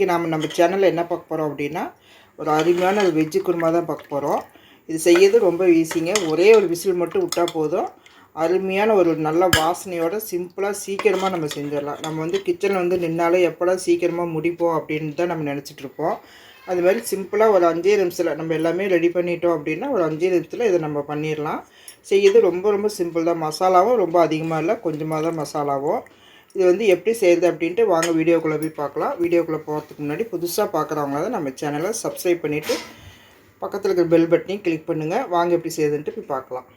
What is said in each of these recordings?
இன்றைக்கி நாம் நம்ம சேனலில் என்ன பார்க்க போகிறோம் அப்படின்னா ஒரு அருமையான ஒரு வெஜ்ஜு குருமா தான் பார்க்க போகிறோம் இது செய்யறது ரொம்ப ஈஸிங்க ஒரே ஒரு விசில் மட்டும் விட்டால் போதும். அருமையான ஒரு நல்ல வாசனையோட சிம்பிளாக சீக்கிரமாக நம்ம செஞ்சிடலாம். நம்ம வந்து கிச்சனில் வந்து நின்னாலே எப்படா சீக்கிரமாக முடிப்போம் அப்படின்னு தான் நம்ம நினச்சிட்ருப்போம் அது மாதிரி சிம்பிளாக ஒரு அஞ்சே நிமிஷத்தில் நம்ம எல்லாமே ரெடி பண்ணிட்டோம் அப்படின்னா ஒரு அஞ்சே நிமிஷத்தில் இதை நம்ம பண்ணிடலாம். செய்யறது ரொம்ப ரொம்ப சிம்பிள் தான். மசாலாவும் ரொம்ப அதிகமாக இல்லை கொஞ்சமாக தான் மசாலாவும். இது வந்து எப்படி செய்கிறது அப்படின்ட்டு வாங்க வீடியோக்குள்ளே போய் பார்க்கலாம். வீடியோக்குள்ளே போகிறதுக்கு முன்னாடி புதுசாக பார்க்குறவங்கள தான் நம்ம சேனலை சப்ஸ்கிரைப் பண்ணிவிட்டு பக்கத்தில் இருக்கிற பெல் பட்டனையும் கிளிக் பண்ணுங்கள் வாங்க எப்படி செய்யுதுன்ட்டு போய் பார்க்கலாம்.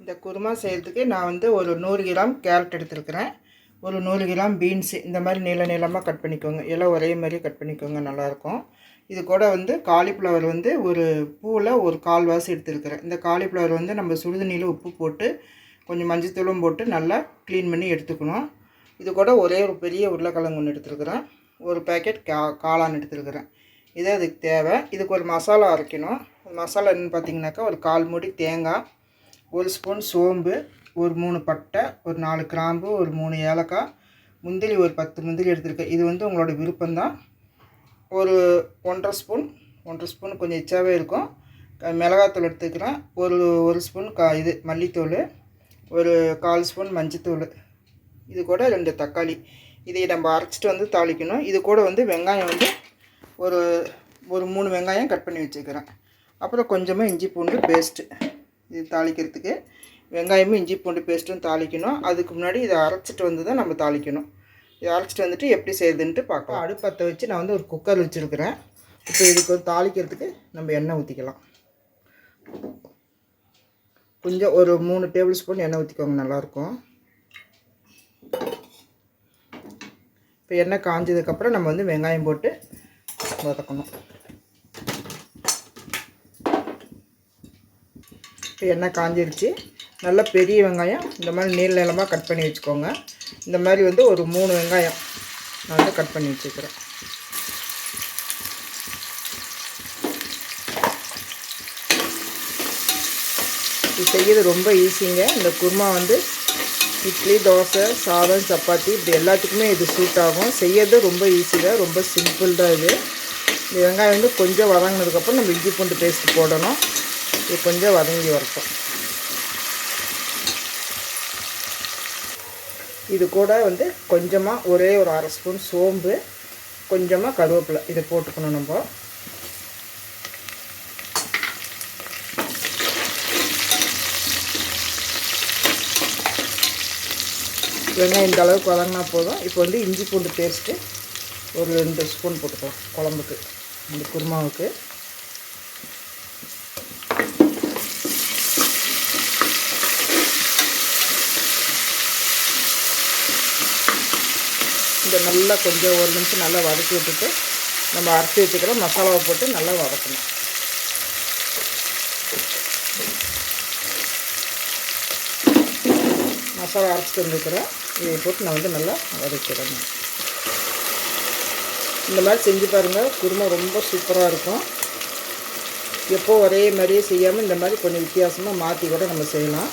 இந்த குருமா செய்கிறதுக்கு நான் வந்து ஒரு நூறு கிராம் கேரட் எடுத்துருக்கிறேன். ஒரு நூறு கிராம் பீன்ஸு இந்த மாதிரி நீள நீளமாக கட் பண்ணிக்கோங்க. எல்லாம் ஒரே மாதிரி கட் பண்ணிக்கோங்க நல்லாயிருக்கும். இது கூட வந்து காலிஃப்ளவர் வந்து ஒரு பூவில் ஒரு கால் வாசி எடுத்துருக்கிறேன். இந்த காலிஃப்ளவர் வந்து நம்ம சுடுதண்ணியில் உப்பு போட்டு கொஞ்சம் மஞ்சத்தூளும் போட்டு நல்லா க்ளீன் பண்ணி எடுத்துக்கணும். இது கூட ஒரே ஒரு பெரிய உருளைக்கிழங்கு ஒன்று எடுத்துருக்குறேன். ஒரு பேக்கெட் கா காளான் எடுத்துருக்குறேன். இதே அதுக்கு தேவை. இதுக்கு ஒரு மசாலா அரைக்கணும். மசாலா என்னென்னு பார்த்தீங்கன்னாக்கா ஒரு கால் மூடி தேங்காய் ஒரு ஸ்பூன் சோம்பு ஒரு மூணு பட்டை ஒரு நாலு கிராம்பு ஒரு மூணு ஏலக்காய் முந்திரி ஒரு பத்து முந்திரி எடுத்திருக்கேன். இது வந்து உங்களோட விருப்பம்தான். ஒரு ஒன்றரை ஸ்பூன் ஒன்றரை ஸ்பூன் கொஞ்சம் எச்சாவே இருக்கும். மிளகாத்தூள் எடுத்துக்கிறேன். ஒரு ஒரு ஸ்பூன் கா இது மல்லித்தூள் ஒரு கால் ஸ்பூன் மஞ்சத்தூள். இது கூட ரெண்டு தக்காளி. இதை நம்ம அரைச்சிட்டு வந்து தாளிக்கணும். இது கூட வந்து வெங்காயம் வந்து ஒரு ஒரு மூணு வெங்காயம் கட் பண்ணி வச்சுக்கிறேன். அப்புறம் கொஞ்சமாக இஞ்சி பூண்டு பேஸ்ட்டு இது தாளிக்கிறதுக்கு. வெங்காயமும் இஞ்சி பூண்டு பேஸ்ட்டும் தாளிக்கணும். அதுக்கு முன்னாடி இதை அரைச்சிட்டு வந்து தான் நம்ம தாளிக்கணும். இதை அரைச்சிட்டு வந்துட்டு எப்படி செய்யுதுன்ட்டு பார்க்கலாம். அடுப்பத்தை வச்சு நான் வந்து ஒரு குக்கர் வச்சுருக்கிறேன். இப்போ இதுக்கு வந்து தாளிக்கிறதுக்கு நம்ம எண்ணெய் ஊற்றிக்கலாம் கொஞ்சம் ஒரு மூணு டேபிள் ஸ்பூன் எண்ணெய் ஊற்றிக்கோங்க நல்லாயிருக்கும். இப்போ எண்ணெய் காஞ்சதுக்கப்புறம் நம்ம வந்து வெங்காயம் போட்டு வதக்கணும். இப்போ எண்ணெய் காஞ்சிருச்சு. நல்ல பெரிய வெங்காயம் இந்த மாதிரி நீள் நீளமாக கட் பண்ணி வச்சுக்கோங்க. இந்த மாதிரி வந்து ஒரு மூணு வெங்காயம் நான் வந்து கட் பண்ணி வச்சுக்கிறேன். இது செய்யறது ரொம்ப ஈஸிங்க இந்த குருமா வந்து இட்லி தோசை சாதம் சப்பாத்தி இப்படி எல்லாத்துக்குமே இது சூட் ஆகும். செய்யறது ரொம்ப ஈஸி தான் ரொம்ப சிம்பிள் தான் இது. இந்த வெங்காயம் வந்து கொஞ்சம் வதங்கினதுக்கப்புறம் நம்ம இஞ்சி பூண்டு பேஸ்ட் போடணும். இது கொஞ்சம் வதங்கி வரட்டும். இது கூட வந்து கொஞ்சமாக ஒரே ஒரு அரை ஸ்பூன் சோம்பு கொஞ்சமாக கருவேப்பிலை. இதை போட்டுக்கணும் நம்ம. வெங்காயம் இந்த அளவுக்கு வதங்கினா போதும். இப்போ வந்து இஞ்சி பூண்டு பேஸ்ட்டு ஒரு ரெண்டு ஸ்பூன் போட்டுக்கலாம் குழம்புக்கு இந்த குருமாவுக்கு. இந்த நல்லா கொஞ்சம் ஒரு நிமிஷம் நல்லா வதக்கி விட்டுட்டு நம்ம அரைச்சி வச்சுக்கிற மசாலாவை போட்டு நல்லா வதக்கணும். மசாலா அரைச்சிட்டு வந்துருக்கிறேன் இதை போட்டு நான் வந்து நல்லா வதக்கிறேன். இந்த மாதிரி செஞ்சு பாருங்கள் குருமா ரொம்ப சூப்பராக இருக்கும். எப்போ ஒரே மாதிரியே செய்யாமல் இந்த மாதிரி கொஞ்சம் வித்தியாசமாக மாற்றி கூட நம்ம செய்யலாம்.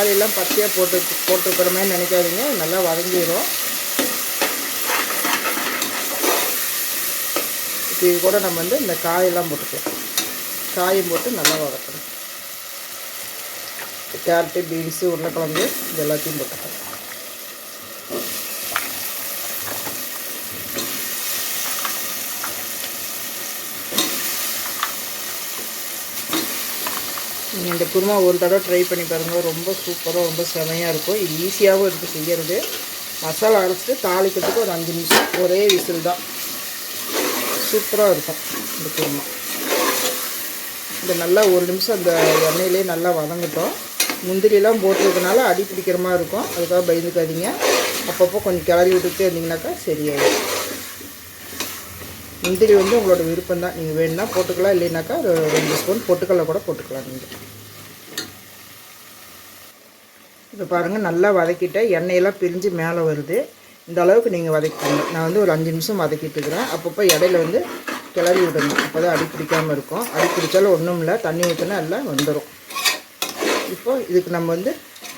தக்காளியெல்லாம் பச்சையாக போட்டு போட்டுருக்கிற மாதிரி நினைக்காதீங்க. நல்லா வதங்கிடும். இப்போ இது கூட நம்ம வந்து இந்த காயெல்லாம் போட்டுக்கலாம். காயும் போட்டு நல்லா வதக்கணும். கேரட்டு பீன்ஸு உருளைக்கிழங்கு இது எல்லாத்தையும் போட்டுக்கலாம். நீங்கள் இந்த குருமா ஒரு தடவை ட்ரை பண்ணி பாருங்கள் ரொம்ப சூப்பராக ரொம்ப செமையாக இருக்கும். இது ஈஸியாகவும் இருக்குது செய்கிறது மசாலா அரைச்சிட்டு தாளிக்கிறதுக்கு ஒரு அஞ்சு நிமிஷம். ஒரே விசில் தான். சூப்பராக இருக்கும் இந்த குருமா. இந்த நல்லா ஒரு நிமிஷம் அந்த எண்ணெயிலே நல்லா வதங்கட்டும். முந்திரியெல்லாம் போட்டுருக்கனால அடி பிடிக்கிற மாதிரி இருக்கும். அதுக்காக பயந்துக்காதீங்க. அப்பப்போ கொஞ்சம் கிளறி விட்டுட்டே இருந்தீங்கன்னாக்கா சரியாயிடும். முந்திரி வந்து உங்களோட விருப்பம் தான் நீங்கள் வேணும்னா போட்டுக்கலாம் இல்லைனாக்கா ஒரு ரெண்டு ஸ்பூன் பொட்டுக்கடலை கூட போட்டுக்கலாம் நீங்கள் இப்போ பாருங்கள் நல்லா வதக்கிட்டேன் எண்ணெயெல்லாம் பிரிஞ்சு மேலே வருது. இந்த அளவுக்கு நீங்கள் வதக்கிக்கோங்க. நான் வந்து ஒரு அஞ்சு நிமிஷம் வதக்கிட்டு இருக்கிறேன். அப்பப்போ இடையில வந்து கிளறி விடணும். அப்போ தான் அடி பிடிக்காமல் இருக்கும். அடி பிடிச்சாலும் ஒன்றும் இல்லை. தண்ணி ஊற்றினா எல்லாம் வந்துடும் இப்போது இதுக்கு நம்ம வந்து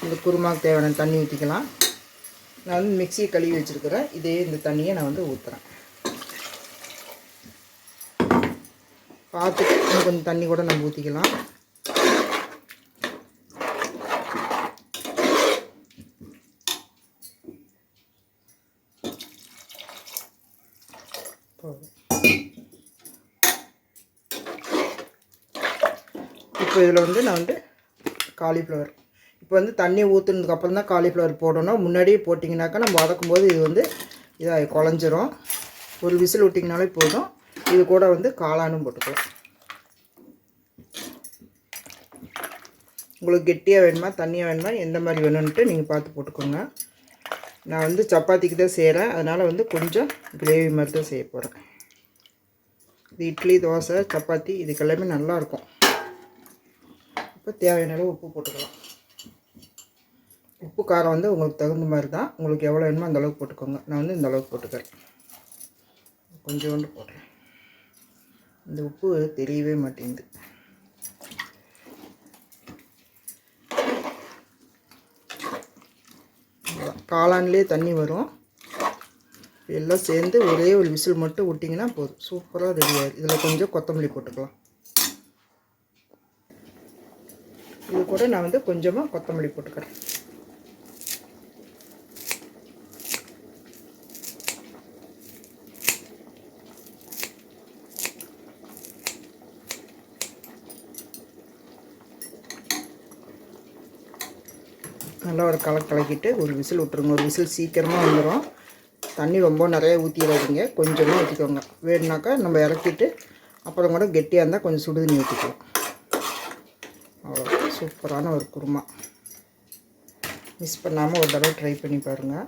இந்த குருமாக்கு தேவையான தண்ணி ஊற்றிக்கலாம் நான் வந்து மிக்சியை கழுவி வச்சுருக்கிறேன். இதே இந்த தண்ணியை நான் வந்து ஊற்றுறேன் பார்த்து இன்னும் கொஞ்சம் தண்ணி கூட நம்ம ஊற்றிக்கலாம் இப்போ இதில் வந்து நான் வந்து காலிஃப்ளவர். இப்போ வந்து தண்ணி ஊற்றுனதுக்கப்புறம் தான் காலிஃப்ளவர் போடணும். முன்னாடியே போட்டிங்கனாக்கா நம்ம வதக்கும் போது இது வந்து இதாக குழஞ்சிரும். ஒரு விசில் விட்டிங்கனாலே போதும். இது கூட வந்து காளானும் போட்டுக்கலாம். உங்களுக்கு கெட்டியாக வேணுமா தண்ணியாக வேணுமா எந்த மாதிரி வேணும்ன்ட்டு நீங்கள் பார்த்து போட்டுக்கோங்க. நான் வந்து சப்பாத்திக்கு தான் செய்கிறேன் அதனால் வந்து கொஞ்சம் கிரேவி மாதிரி தான் செய்ய போகிறேன் இது இட்லி தோசை சப்பாத்தி இதுக்கெல்லாமே நல்லாயிருக்கும் இப்போ தேவையான அளவு உப்பு போட்டுக்கலாம். உப்பு காரம் வந்து உங்களுக்கு தகுந்த மாதிரி தான். உங்களுக்கு எவ்வளோ வேணுமோ அந்த அளவுக்கு போட்டுக்கோங்க. நான் வந்து இந்த அளவுக்கு போட்டுக்கிறேன். கொஞ்சோண்டு போடுறேன் இந்த உப்பு தெரியவே மாட்டேங்குது. காளான்லேயே தண்ணி வரும். எல்லாம் சேர்ந்து ஒரே ஒரு விசில் மட்டும் விட்டிங்கன்னா போதும். சூப்பராக ரெடி இதில் கொஞ்சம் கொத்தமல்லி போட்டுக்கலாம். இது கூட நான் வந்து கொஞ்சமாக கொத்தமல்லி போட்டுக்கிறேன். நல்லா ஒரு கலக்கு கலக்கிட்டு ஒரு விசில் விட்டுருங்க. ஒரு விசில் சீக்கிரமாக வந்துடும் தண்ணி ரொம்ப நிறைய ஊற்றிடாதீங்க கொஞ்சமாக ஊற்றிக்கோங்க வேணுனாக்கா நம்ம இறக்கிட்டு அப்புறம் கூட கெட்டியாக இருந்தால் கொஞ்சம் சுடு தண்ணி ஊற்றிக்கலாம் அவ்வளோ சூப்பரான ஒரு குருமா. மிஸ் பண்ணாமல் ஒரு தடவை ட்ரை பண்ணி பாருங்கள்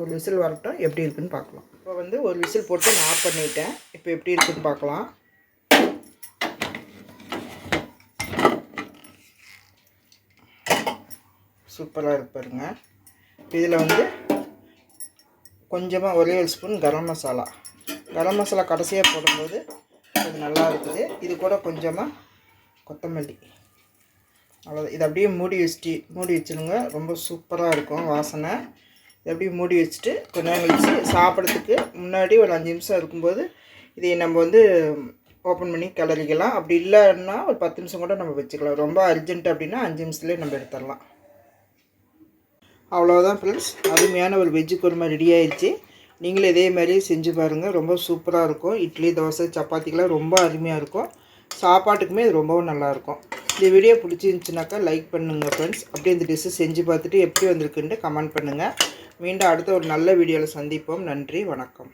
ஒரு விசில் வரட்டும். எப்படி இருக்குன்னு பார்க்கலாம். இப்போ வந்து ஒரு விசில் போட்டு நான் ஆஃப் பண்ணிட்டேன். இப்போ எப்படி இருக்குன்னு பார்க்கலாம். சூப்பராக இருப்பாருங்க இதில் வந்து கொஞ்சமாக ஒரே ஒரு ஸ்பூன் கரம் மசாலா. கரம் மசாலா கடைசியாக போடும்போது அது நல்லா இருக்குது. இது கூட கொஞ்சமாக கொத்தமல்லி. அவ்வளோ இதை அப்படியே மூடி வச்சுட்டு மூடி வச்சுருங்க. ரொம்ப சூப்பராக இருக்கும் வாசனை. இதை அப்படியே மூடி வச்சுட்டு கொஞ்ச நேரம் கழிச்சு சாப்பிட்றதுக்கு முன்னாடி ஒரு அஞ்சு நிமிஷம் இருக்கும்போது இதை நம்ம வந்து ஓப்பன் பண்ணி கிளறிக்கலாம். அப்படி இல்லைன்னா ஒரு பத்து நிமிஷம் கூட நம்ம வச்சுக்கலாம். ரொம்ப அர்ஜென்ட் அப்படின்னா அஞ்சு நிமிஷத்துலேயே நம்ம எடுத்துடலாம். அவ்வளோதான் ஃப்ரெண்ட்ஸ் அருமையான ஒரு வெஜ்ஜு குருமா ரெடி ஆயிடுச்சு நீங்களும் இதே மாதிரி செஞ்சு பாருங்கள் ரொம்ப சூப்பராக இருக்கும். இட்லி தோசை சப்பாத்திக்கெலாம் ரொம்ப அருமையாக இருக்கும். சாப்பாட்டுக்குமே இது ரொம்பவும் நல்லாயிருக்கும் இந்த வீடியோ பிடிச்சிருந்துச்சுனாக்கா லைக் பண்ணுங்கள் ஃப்ரெண்ட்ஸ் அப்படியே இந்த டிஷ்ஷை செஞ்சு பார்த்துட்டு எப்படி வந்திருக்குன்ட்டு கமெண்ட் பண்ணுங்கள் மீண்டும் அடுத்த ஒரு நல்ல வீடியோவில் சந்திப்போம். நன்றி வணக்கம்.